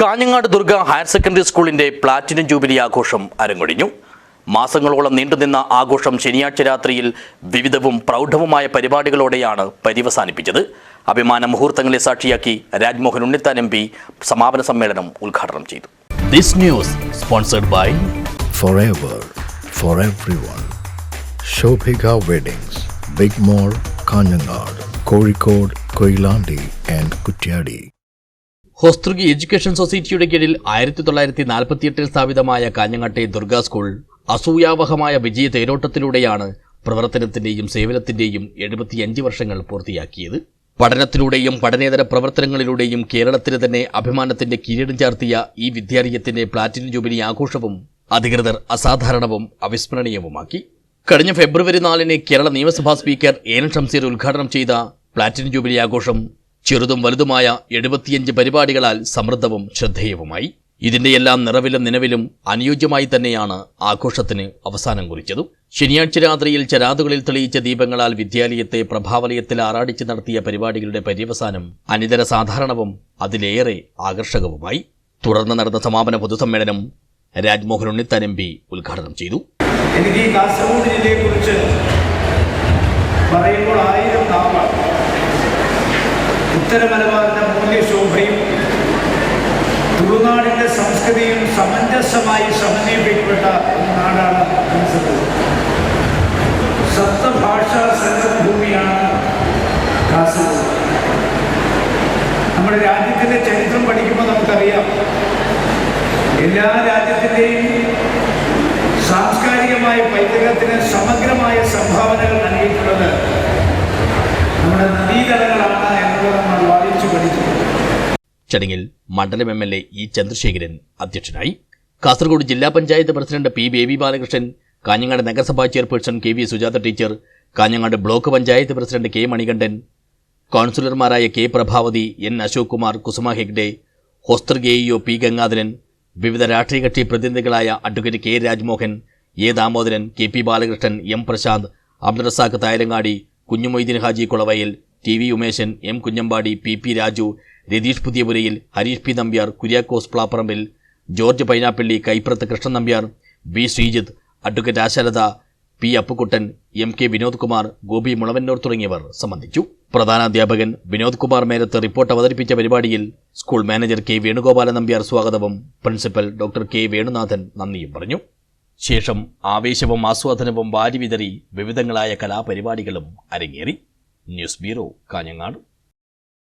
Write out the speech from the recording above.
Kanhangad Durga higher secondary സ്കൂളിന്റെ platinum jubilee ആഘോഷം അരങ്ങൊടിഞ്ഞു മാസങ്ങളോളം നീണ്ടുനിന്ന ആഘോഷം ശനിയാഴ്ച രാത്രിയിൽ വിവിധവും പ്രൗഢവുമായ പരിപാടികളോടെയാണ് പര്യവസാനിപ്പിച്ചത് അഭിമാന മുഹൂർത്തങ്ങളെ സാക്ഷിയാക്കി രാജ്മോഹൻ ഉണ്ണിത്താൻ എം പി സമാപന സമ്മേളനം ഉദ്ഘാടനം ചെയ്തു this news sponsored by forever for everyone. Shobhika Weddings, Big Mall, Kanhangad Kozhikode, Koilandi and Kutyadi. ഹോസ്തൃകി എഡ്യൂക്കേഷൻ സൊസൈറ്റിയുടെ കീഴിൽ ആയിരത്തി തൊള്ളായിരത്തി നാൽപ്പത്തിയെട്ടിൽ സ്ഥാപിതമായ കാഞ്ഞങ്ങാട്ടെ ദുർഗാ സ്കൂൾ അസൂയാവഹമായ വിജയ തേരോട്ടത്തിലൂടെയാണ് പ്രവർത്തനത്തിന്റെയും സേവനത്തിന്റെയും എഴുപത്തിയഞ്ച് വർഷങ്ങൾ പൂർത്തിയാക്കിയത്. പഠനത്തിലൂടെയും പഠനേതര പ്രവർത്തനങ്ങളിലൂടെയും കേരളത്തിന് തന്നെ അഭിമാനത്തിന്റെ കിരീടം ചാർത്തിയ ഈ വിദ്യാലയത്തിന്റെ പ്ലാറ്റിനം ജൂബിലി ആഘോഷവും അധികൃതർ അസാധാരണവും അവിസ്മരണീയവുമാക്കി. കഴിഞ്ഞ ഫെബ്രുവരി നാലിന് കേരള നിയമസഭാ സ്പീക്കർ എൻ ഷംസീർ ഉദ്ഘാടനം ചെയ്ത പ്ലാറ്റിനം ജൂബിലി ആഘോഷം ചെറുതും വലുതുമായ എഴുപത്തിയഞ്ച് പരിപാടികളാൽ സമൃദ്ധവും ശ്രദ്ധേയവുമായി. ഇതിന്റെയെല്ലാം നിറവിലും നിലവിലും അനുയോജ്യമായി തന്നെയാണ് ആഘോഷത്തിന് അവസാനം കുറിച്ചതും. ശനിയാഴ്ച രാത്രിയിൽ ചരാതുകളിൽ തെളിയിച്ച ദീപങ്ങളാൽ വിദ്യാലയത്തെ പ്രഭാവലയത്തിൽ ആറാടിച്ച് നടത്തിയ പരിപാടികളുടെ പര്യവസാനം അനിതര സാധാരണവും അതിലേറെ ആകർഷകവുമായി. തുടർന്ന് നടന്ന സമാപന പൊതുസമ്മേളനം രാജ്മോഹൻ ഉണ്ണിത്താൻ എം പി ഉദ്ഘാടനം ചെയ്തു. എനിക്ക് ഈ കാസർഗോഡ് ജില്ലയെക്കുറിച്ച് പറയുമ്പോൾ ഉത്തര മലബാറിന്റെ മൂല്യശോഭയും തുളുനാടിന്റെ സംസ്കൃതിയും സമഞ്ജസമായി സമന്വയിപ്പിക്കപ്പെട്ട ഒരു നാടാണ് കാസർഗോഡ് സപ്തഭാഷാ കാസർഗോഡ്. നമ്മുടെ രാജ്യത്തിന്റെ ചരിത്രം പഠിക്കുമ്പോൾ നമുക്കറിയാം എല്ലാ രാജ്യത്തിന്റെയും സാംസ്കാരികമായ പൈതൃകത്തിന് സമഗ്രമായ സംഭാവനകൾ നൽകിയിട്ടുള്ളത് നമ്മുടെ നദീതടങ്ങളാണ്. ചടങ്ങിൽ മണ്ഡലം M L A E Chandrasekharan അധ്യക്ഷനായി. കാസർഗോഡ് ജില്ലാ പഞ്ചായത്ത് പ്രസിഡന്റ് പി ബേബി ബാലകൃഷ്ണൻ കാഞ്ഞങ്ങാട് നഗരസഭാ chairperson K V Sujatha teacher Kanhangad block panchayat president K Manikandan കൗൺസിലർമാരായ കെ പ്രഭാവതി എൻ അശോക് കുമാർ കുസുമ ഹെഗ്ഡെ ഹോസ്റ്റർ എ ഇഒ പി ഗംഗാധരൻ വിവിധ രാഷ്ട്രീയ കക്ഷി പ്രതിനിധികളായ advocate K Rajmohan A Damodaran K P Balakrishnan M Prashanth Abdul Razak Thayalangadi Kunhimoideen Haji Kulavayal T V Umeshan M Kunhambadi P P Raju Ratheesh Puthiyapurayil Harish P. Nambiar Kuriakose Plapparambil George Painappally Kaiprath Krishnan Nambiar B Sreejith advocate Ashalatha P. Appukuttan M. K. Vinod Kumar Gopi Mulavannoor തുടങ്ങിയവർ സംബന്ധിച്ചു. പ്രധാനാധ്യാപകൻ Vinod Kumar Melath report അവതരിപ്പിച്ച പരിപാടിയിൽ school manager K. Venugopala Nambiar സ്വാഗതവും principal doctor K. Venunathan നന്ദിയും പറഞ്ഞു. ശേഷം ആവേശവും ആസ്വാദനവും വാരിവിതറി വിവിധങ്ങളായ കലാപരിപാടികളും അരങ്ങേറി. News bureau Kanhangad.